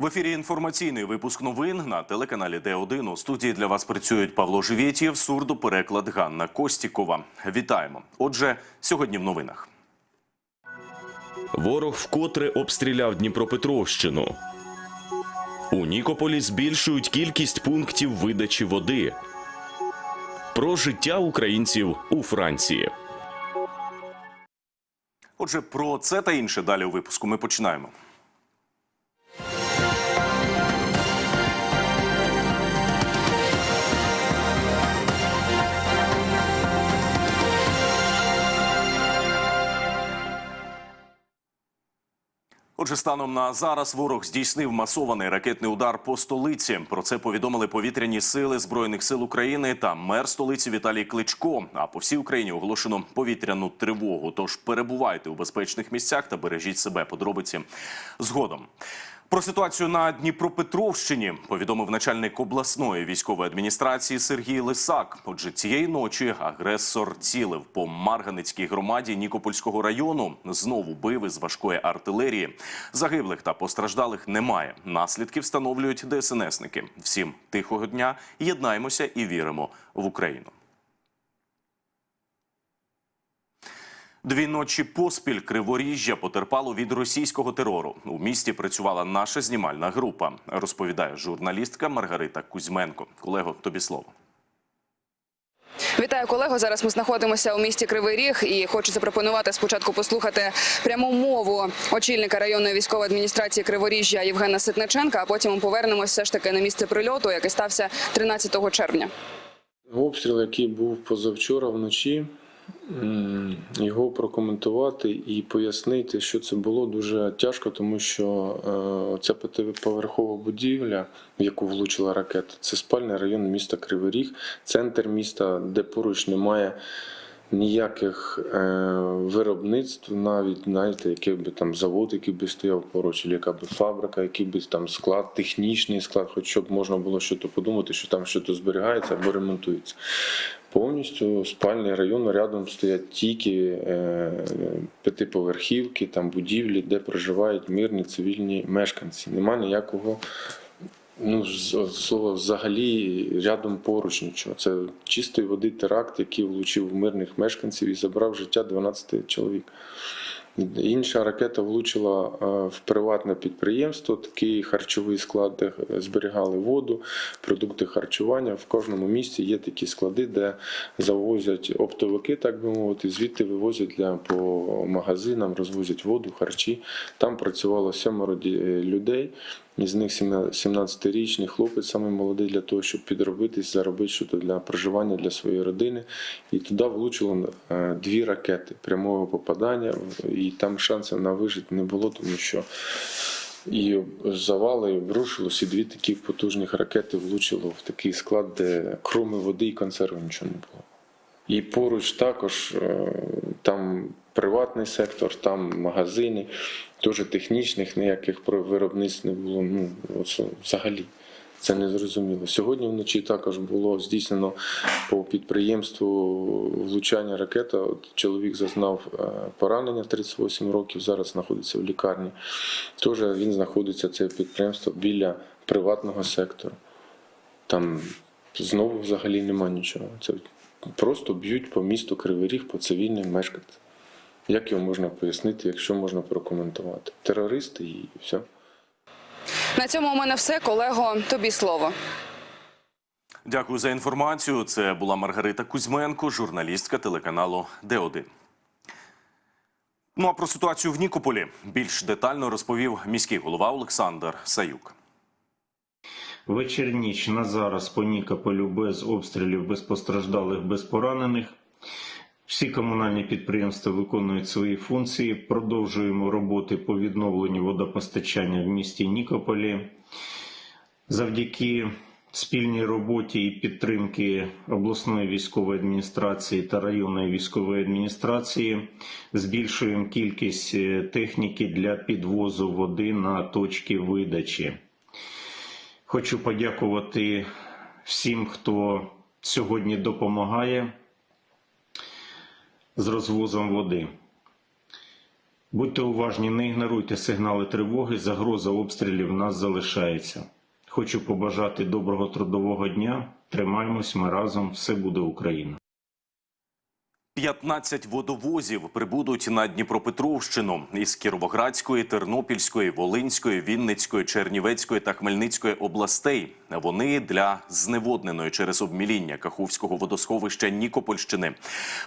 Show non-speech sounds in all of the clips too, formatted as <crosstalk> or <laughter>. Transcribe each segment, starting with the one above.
В ефірі інформаційний випуск новин на телеканалі Д1. У студії для вас працюють Павло Живєтєв, сурдопереклад Ганна Костікова. Вітаємо. Отже, сьогодні в новинах. Ворог вкотре обстріляв Дніпропетровщину. У Нікополі збільшують кількість пунктів видачі води. Про життя українців у Франції. Отже, про це та інше далі у випуску ми починаємо. Отже, станом на зараз ворог здійснив масований ракетний удар по столиці. Про це повідомили повітряні сили збройних сил України та мер столиці Віталій Кличко. А по всій Україні оголошено повітряну тривогу. Тож перебувайте у безпечних місцях та бережіть себе. Подробиці згодом. Про ситуацію на Дніпропетровщині повідомив начальник обласної військової адміністрації Сергій Лисак. Отже, цієї ночі агресор цілив по Марганицькій громаді Нікопольського району. Знову бив із важкої артилерії. Загиблих та постраждалих немає. Наслідки встановлюють ДСНСники. Всім тихого дня єднаємося і віримо в Україну. Дві ночі поспіль Криворіжжя потерпало від російського терору. У місті працювала наша знімальна група, розповідає журналістка Маргарита Кузьменко. Колего, тобі слово. Вітаю колего. Зараз ми знаходимося у місті Кривий Ріг і хочу запропонувати спочатку послухати пряму мову очільника районної військової адміністрації Криворіжжя Євгена Ситниченка. А потім ми повернемось все ж таки на місце прильоту, який стався 13 червня. Обстріл, який був позавчора вночі, його прокоментувати і пояснити, що це було дуже тяжко, тому що е, ця п'ятиповерхова будівля, в яку влучила ракета, це спальний район міста Кривий Ріг, центр міста, де поруч немає. Ніяких е, виробництв, навіть знаєте, який би там завод, який би стояв поруч, чи яка би фабрика, який би там склад, технічний склад, хоч щоб можна було щось подумати, що там щось зберігається або ремонтується. Повністю спальний район рядом стоять тільки е, п'ятиповерхівки, там будівлі, де проживають мирні цивільні мешканці. Нема ніякого ну, слова взагалі рядом поруч нічого. Це чистої води теракт, який влучив в мирних мешканців і забрав життя 12 чоловік. Інша ракета влучила е, в приватне підприємство, такий харчовий склад, де зберігали воду, продукти харчування. В кожному місці є такі склади, де завозять оптовики, так би мовити, звідти вивозять для по магазинам, розвозять воду, харчі. Там працювало сьомеро людей. Із них 17-річний хлопець, самий молодий для того, щоб підробитись, заробити щось для проживання для своєї родини. І туди влучило е, дві ракети прямого попадання, і там шансів на вижити не було, тому що і завали обрушилось, і дві такі потужних ракети влучило в такий склад, де кроме води і консерви нічого не було. І поруч також е, там приватний сектор, там магазини, теж технічних ніяких виробництв не було. Ну, взагалі. Це не зрозуміло. Сьогодні вночі також було здійснено по підприємству влучання ракета. От чоловік зазнав е, поранення 38 років, зараз знаходиться в лікарні. Теж він знаходиться, це підприємство, біля приватного сектору. Там знову взагалі нема нічого. Це просто б'ють по місту Кривий Ріг, по цивільним мешканцям. Як його можна пояснити, якщо можна прокоментувати? Терористи і все. На цьому у мене все. Колего, тобі слово. Дякую за інформацію. Це була Маргарита Кузьменко, журналістка телеканалу Д1. Ну а про ситуацію в Нікополі більш детально розповів міський голова Олександр Саюк. Вечір ніч на зараз по Нікополю без обстрілів, без постраждалих, без поранених. Всі комунальні підприємства виконують свої функції. Продовжуємо роботи по відновленню водопостачання в місті Нікополі. Завдяки спільній роботі і підтримки обласної військової адміністрації та районної військової адміністрації збільшуємо кількість е, техніки для підвозу води на точки видачі. Хочу подякувати всім, хто сьогодні допомагає з розвозом води. Будьте уважні, не ігноруйте сигнали тривоги, загроза обстрілів в нас залишається. Хочу побажати доброго трудового дня. Тримаємось ми разом, все буде Україна. 15 водовозів прибудуть на Дніпропетровщину із Кіровоградської, Тернопільської, Волинської, Вінницької, Чернівецької та Хмельницької областей. Вони для зневодненої через обміління Каховського водосховища Нікопольщини.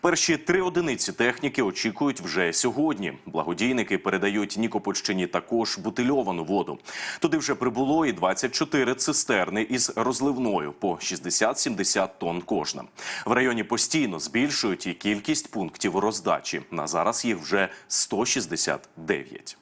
Перші три одиниці техніки очікують вже сьогодні. Благодійники передають Нікопольщині також бутильовану воду. Туди вже прибуло і 24 цистерни із розливною по 60-70 тонн кожна. В районі постійно збільшують і кількість пунктів роздачі. На зараз їх вже 169.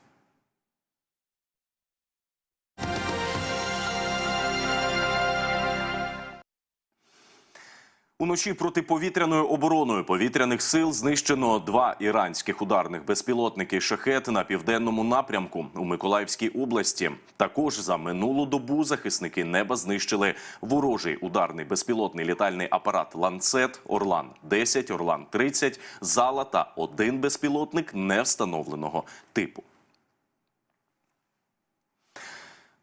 Уночі протиповітряною обороною повітряних сил знищено два іранських ударних безпілотники шахет на південному напрямку у Миколаївській області. Також за минулу добу захисники неба знищили ворожий ударний безпілотний літальний апарат Ланцет, Орлан 10 Орлан 30 Зала та один безпілотник невстановленого типу.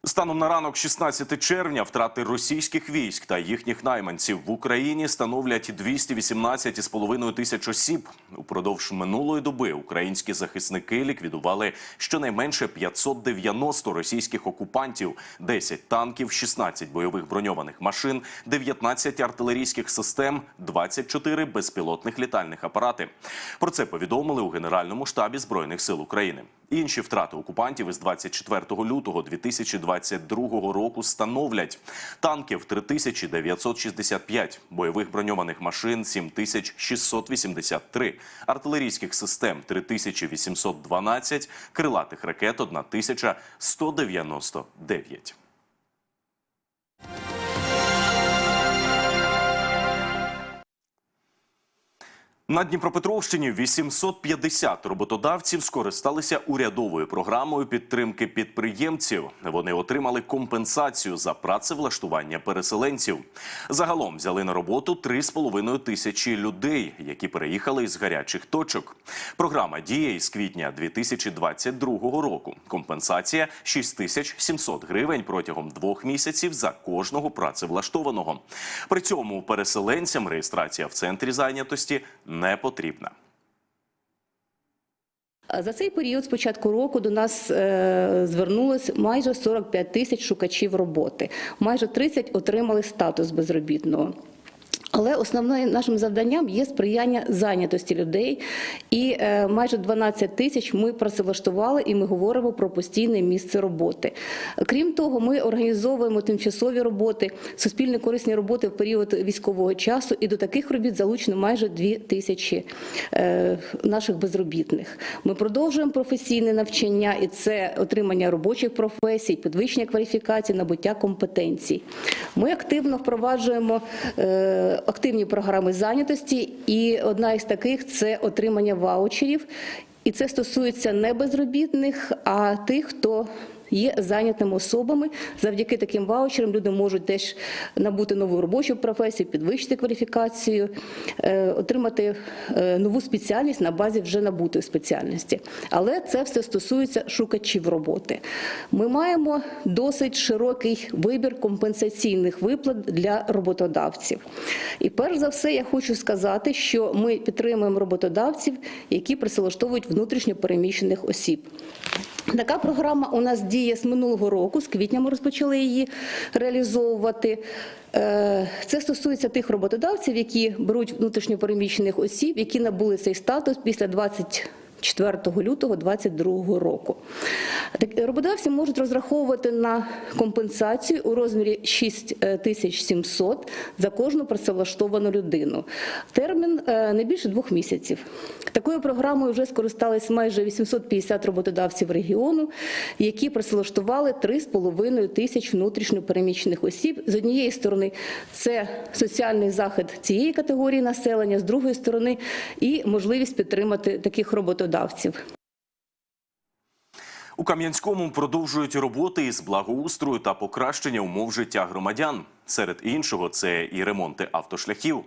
Станом на ранок 16 червня втрати російських військ та їхніх найманців в Україні становлять 218,5 тисяч осіб. Упродовж минулої доби українські захисники ліквідували щонайменше 590 російських окупантів, 10 танків, 16 бойових броньованих машин, 19 артилерійських систем, 24 безпілотних літальних апарати. Про це повідомили у Генеральному штабі Збройних сил України. Інші втрати окупантів із 24 лютого 2022 року становлять танків 3965, бойових броньованих машин 7683, артилерійських систем 3812, крилатих ракет 1199. На Дніпропетровщині 850 роботодавців скористалися урядовою програмою підтримки підприємців. Вони отримали компенсацію за працевлаштування переселенців. Загалом взяли на роботу 3,5 тисячі людей, які переїхали із гарячих точок. Програма діє із квітня 2022 року. Компенсація 6700 гривень протягом двох місяців за кожного працевлаштованого. При цьому переселенцям реєстрація в центрі зайнятості не потрібна. За цей період з початку року до нас е, звернулось майже 45 тисяч шукачів роботи. Майже 30 отримали статус безробітного. Але основним нашим завданням є сприяння зайнятості людей, і е, майже 12 тисяч ми працевлаштували, і ми говоримо про постійне місце роботи. Крім того, ми організовуємо тимчасові роботи, суспільно корисні роботи в період військового часу, і до таких робіт залучено майже 2 тисячі е, наших безробітних. Ми продовжуємо професійне навчання, і це отримання робочих професій, підвищення кваліфікації, набуття компетенцій. Ми активно впроваджуємо е, активні програми зайнятості, і одна із таких це отримання ваучерів. І це стосується не безробітних, а тих, хто є зайнятими особами. Завдяки таким ваучерам люди можуть теж набути нову робочу професію, підвищити кваліфікацію, е, отримати е, нову спеціальність на базі вже набутої спеціальності. Але це все стосується шукачів роботи. Ми маємо досить широкий вибір компенсаційних виплат для роботодавців. І перш за все, я хочу сказати, що ми підтримуємо роботодавців, які працевлаштовують внутрішньо переміщених осіб. Така програма у нас діє з минулого року, з квітня ми розпочали її реалізовувати. Е, Це стосується тих роботодавців, які беруть внутрішньопереміщених осіб, які набули цей статус після 20 4 лютого 2022 року. Роботодавці можуть розраховувати на компенсацію у розмірі 6700 за кожну працевлаштовану людину. Термін е, не більше двох місяців. Такою програмою вже скористались майже 850 роботодавців регіону, які працевлаштували 3,5 тисяч внутрішньопереміщених осіб. З однієї сторони, це соціальний захід цієї категорії населення, з другої сторони, і можливість підтримати таких роботодавців. У Кам'янському продовжують роботи із благоустрою та покращення умов життя громадян. Серед іншого, це і ремонти автошляхів.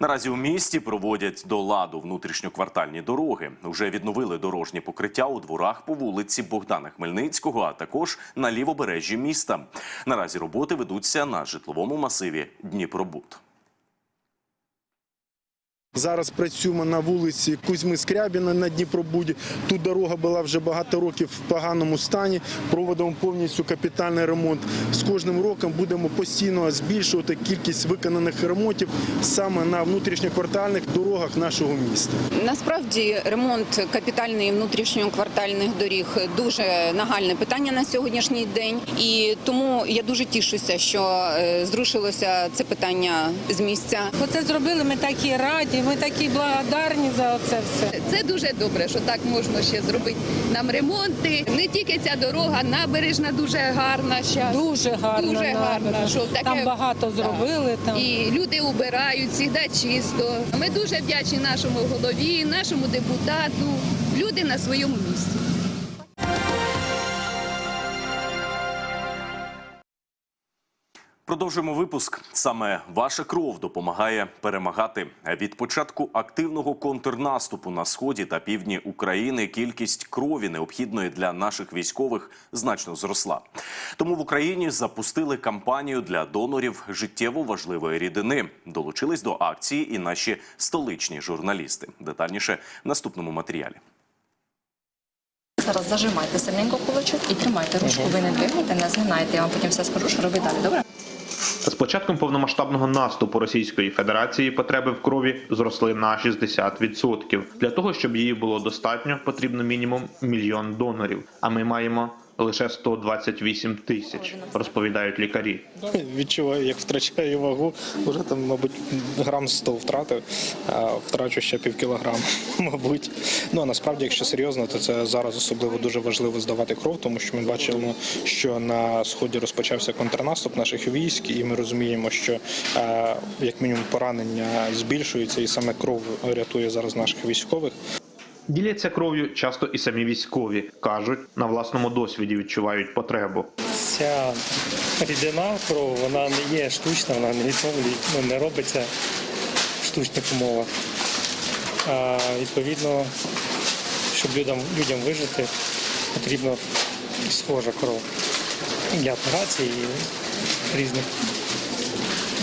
Наразі у місті проводять до ладу внутрішньоквартальні дороги. Уже відновили дорожнє покриття у дворах по вулиці Богдана Хмельницького, а також на лівобережжі міста. Наразі роботи ведуться на житловому масиві Дніпробуд. Зараз працюємо на вулиці Кузьми Скрябіна на Дніпробуді. Тут дорога була вже багато років в поганому стані. Проводимо повністю капітальний ремонт. З кожним роком будемо постійно збільшувати кількість виконаних ремонтів саме на внутрішньоквартальних дорогах нашого міста. Насправді ремонт капітальний внутрішньоквартальних доріг дуже нагальне питання на сьогоднішній день, і тому я дуже тішуся, що е, зрушилося це питання з місця. Оце зробили, ми такі раді, ми такі благодарні за це все. Це дуже добре, що так можна ще зробити нам ремонти. Не тільки ця дорога, набережна дуже гарна зараз. Дуже гарна. Дуже гарна. що таке- Там багато зробили. Там. І люди убирають завжди чисто. Ми дуже вдячні нашому голові, нашому депутату. Люди на своєму місці. Продовжуємо випуск. Саме ваша кров допомагає перемагати. Від початку активного контрнаступу на сході та півдні України кількість крові, необхідної для наших військових, значно зросла. Тому в Україні запустили кампанію для донорів життєво важливої рідини. Долучились до акції і наші столичні журналісти. Детальніше в наступному матеріалі. Зараз зажимайте сильненько кулачок і тримайте ручку. Ви не двигайте, не згинайте. Я вам потім все скажу, що робити далі. Добре? З початком повномасштабного наступу Російської Федерації потреби в крові зросли на 60%. Для того, щоб її було достатньо, потрібно мінімум мільйон донорів. А ми маємо лише 128 тисяч, розповідають лікарі. Відчуваю, як втрачаю вагу. Вже там, мабуть, грам 100 втратив, а втрачу ще пів кілограма, <laughs> мабуть. Ну а насправді, якщо серйозно, то це зараз особливо дуже важливо здавати кров, тому що ми бачимо, що на сході розпочався контрнаступ наших військ, і ми розуміємо, що як мінімум поранення збільшуються, і саме кров рятує зараз наших військових. Діляться кров'ю часто і самі військові кажуть, на власному досвіді відчувають потребу. Ця рідина кров, вона не є штучна, вона не відновлює, ну, не робиться в штучних умовах. А, відповідно, щоб людям, людям вижити, потрібна схожа кров. І операцій, і різних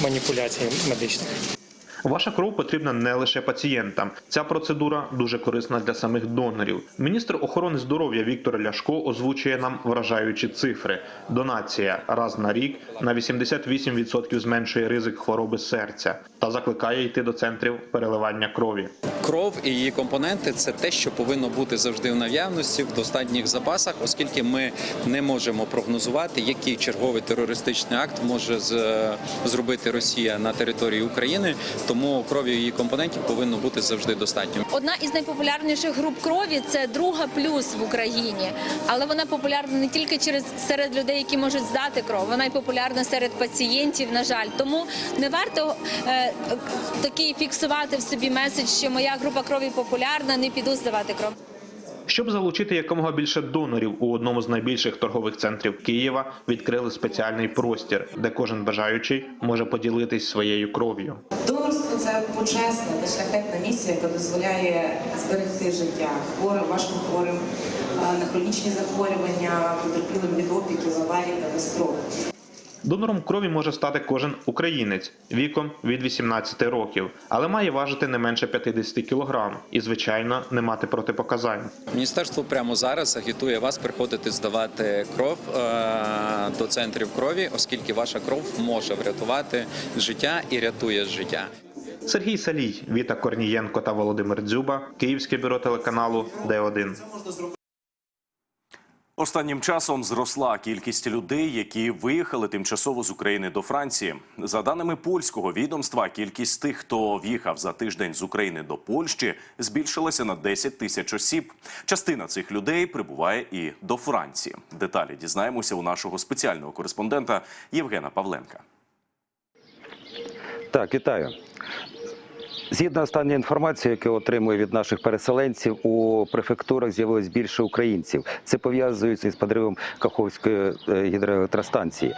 маніпуляцій медичних. Ваша кров потрібна не лише пацієнтам. Ця процедура дуже корисна для самих донорів. Міністр охорони здоров'я Віктор Ляшко озвучує нам вражаючі цифри. Донація раз на рік на 88% зменшує ризик хвороби серця та закликає йти до центрів переливання крові. Кров і її компоненти це те, що повинно бути завжди в наявності в достатніх запасах, оскільки ми не можемо прогнозувати, який черговий терористичний акт може зробити Росія на території України. Тому крові її компонентів повинно бути завжди достатньо. Одна із найпопулярніших груп крові це друга плюс в Україні, але вона популярна не тільки через серед людей, які можуть здати кров, вона й популярна серед пацієнтів. На жаль, тому не варто е, такий фіксувати в собі меседж, що моя група крові популярна, не піду здавати кров. Щоб залучити якомога більше донорів у одному з найбільших торгових центрів Києва, відкрили спеціальний простір, де кожен бажаючий може поділитись своєю кров'ю. Донорство це почесна та шляхетна місія, яка дозволяє зберегти життя хворим, важкохворим хворим, на хронічні захворювання, потерпілим від опіків, аварій та катастроф. Донором крові може стати кожен українець віком від 18 років, але має важити не менше 50 кг і, звичайно, не мати протипоказань. Міністерство прямо зараз агітує вас приходити здавати кров е, до центрів крові, оскільки ваша кров може врятувати життя і рятує життя. Сергій Салій, Віта Корнієнко та Володимир Дзюба, Київське бюро телеканалу Д1. Останнім часом зросла кількість людей, які виїхали тимчасово з України до Франції. За даними польського відомства, кількість тих, хто в'їхав за тиждень з України до Польщі, збільшилася на 10 тисяч осіб. Частина цих людей прибуває і до Франції. Деталі дізнаємося у нашого спеціального кореспондента Євгена Павленка. Так, вітаю. Згідно останньої інформації, яку отримую від наших переселенців, у префектурах з'явилось більше українців. Це пов'язується із подривом Каховської е, гідроелектростанції.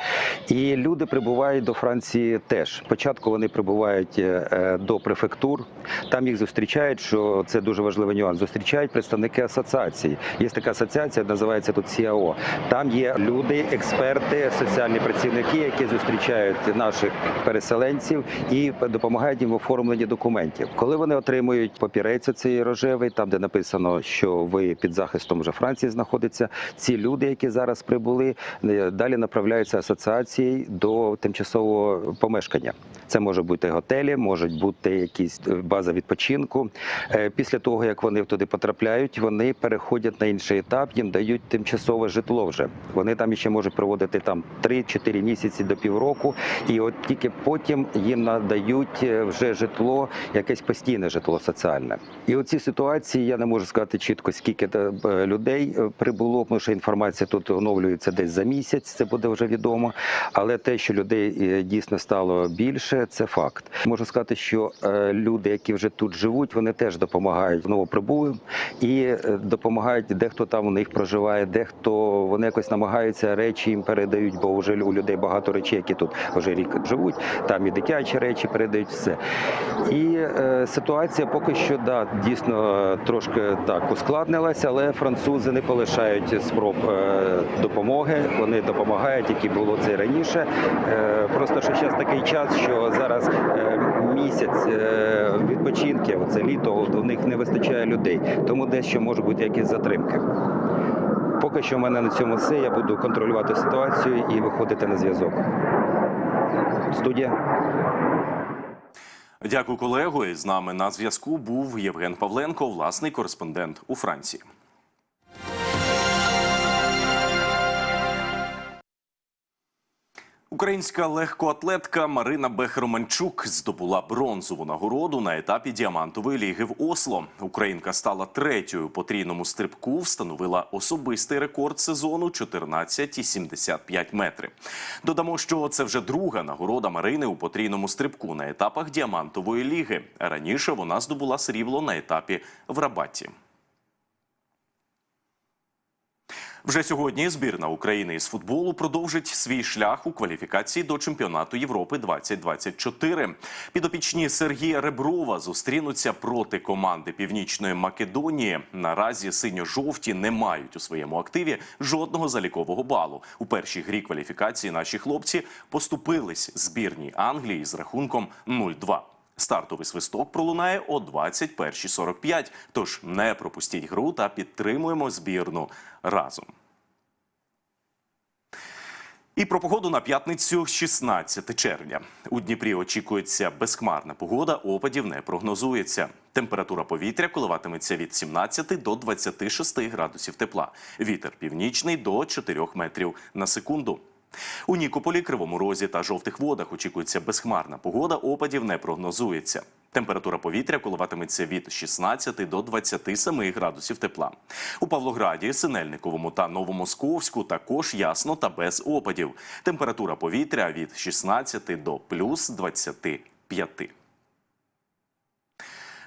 І люди прибувають до Франції теж. Спочатку вони прибувають е, е, до префектур. Там їх зустрічають, що це дуже важливий нюанс. Зустрічають представники асоціації. Є така асоціація, називається тут СІАО. Там є люди, експерти, соціальні працівники, які зустрічають наших переселенців і допомагають їм в оформленні документів. Коли вони отримують папірець цей рожевий, там де написано, що ви під захистом вже Франції знаходиться. Ці люди, які зараз прибули, е, далі направляються асоціації до тимчасового помешкання. Це може бути готелі, можуть бути якісь е, база відпочинку. Е, Після того як вони туди потрапляють, вони переходять на інший етап. Їм дають тимчасове житло. Вже вони там ще можуть проводити там 3-4 місяці до півроку, і от тільки потім їм надають вже житло, якесь постійне житло соціальне. І у цій ситуації я не можу сказати чітко, скільки е, людей е, прибуло, тому що інформація тут оновлюється десь за місяць. Це буде вже відомо. Але те, що людей е, дійсно стало більше, це факт. Можу сказати, що люди, які вже тут живуть, вони теж допомагають новоприбулим і допомагають. Дехто там у них проживає, дехто вони якось намагаються речі їм передають, бо вже у людей багато речей, які тут вже рік живуть. Там і дитячі речі передають все. І е, ситуація поки що да дійсно е, трошки так ускладнилася, але французи не полишають спроб е, допомоги. Вони допомагають, які було це і раніше. Просто що зараз такий час, що зараз місяць відпочинки, оце літо, у них не вистачає людей, тому дещо може бути якісь затримки. Поки що в мене на цьому все. Я буду контролювати ситуацію і виходити на зв'язок. Студія. Дякую, колего. З нами на зв'язку був Євген Павленко, власний кореспондент у Франції. Українська легкоатлетка Марина Бех-Романчук здобула бронзову нагороду на етапі діамантової ліги в Осло. Українка стала третьою потрійному стрибку, встановила особистий рекорд сезону 14,75 метри. Додамо, що це вже друга нагорода Марини у потрійному стрибку на етапах діамантової ліги. Раніше вона здобула срібло на етапі в Рабаті. Вже сьогодні збірна України із футболу продовжить свій шлях у кваліфікації до чемпіонату Європи 2024. Підопічні Сергія Реброва зустрінуться проти команди Північної Македонії. Наразі синьо-жовті не мають у своєму активі жодного залікового балу. У першій грі кваліфікації наші хлопці поступились збірній Англії з рахунком 0-2. Стартовий свисток пролунає о 21.45, Тож не пропустіть гру та підтримуємо збірну разом. І про погоду на п'ятницю 16 червня. У Дніпрі очікується безхмарна погода, опадів не прогнозується. Температура повітря коливатиметься від 17 до 26 градусів тепла. Вітер північний до 4 метрів на секунду. У Нікополі, Кривому Розі та жовтих водах очікується безхмарна погода, опадів не прогнозується. Температура повітря коливатиметься від 16 до 27 градусів тепла. У Павлограді, Синельниковому та Новомосковську також ясно та без опадів. Температура повітря від 16 до плюс 25.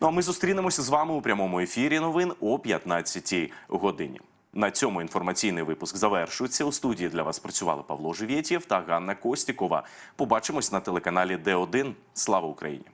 Ну а ми зустрінемося з вами у прямому ефірі новин о 15 годині. На цьому інформаційний випуск завершується. У студії для вас працювали Павло Живєтєв та Ганна Костікова. Побачимось на телеканалі Д1. Слава Україні!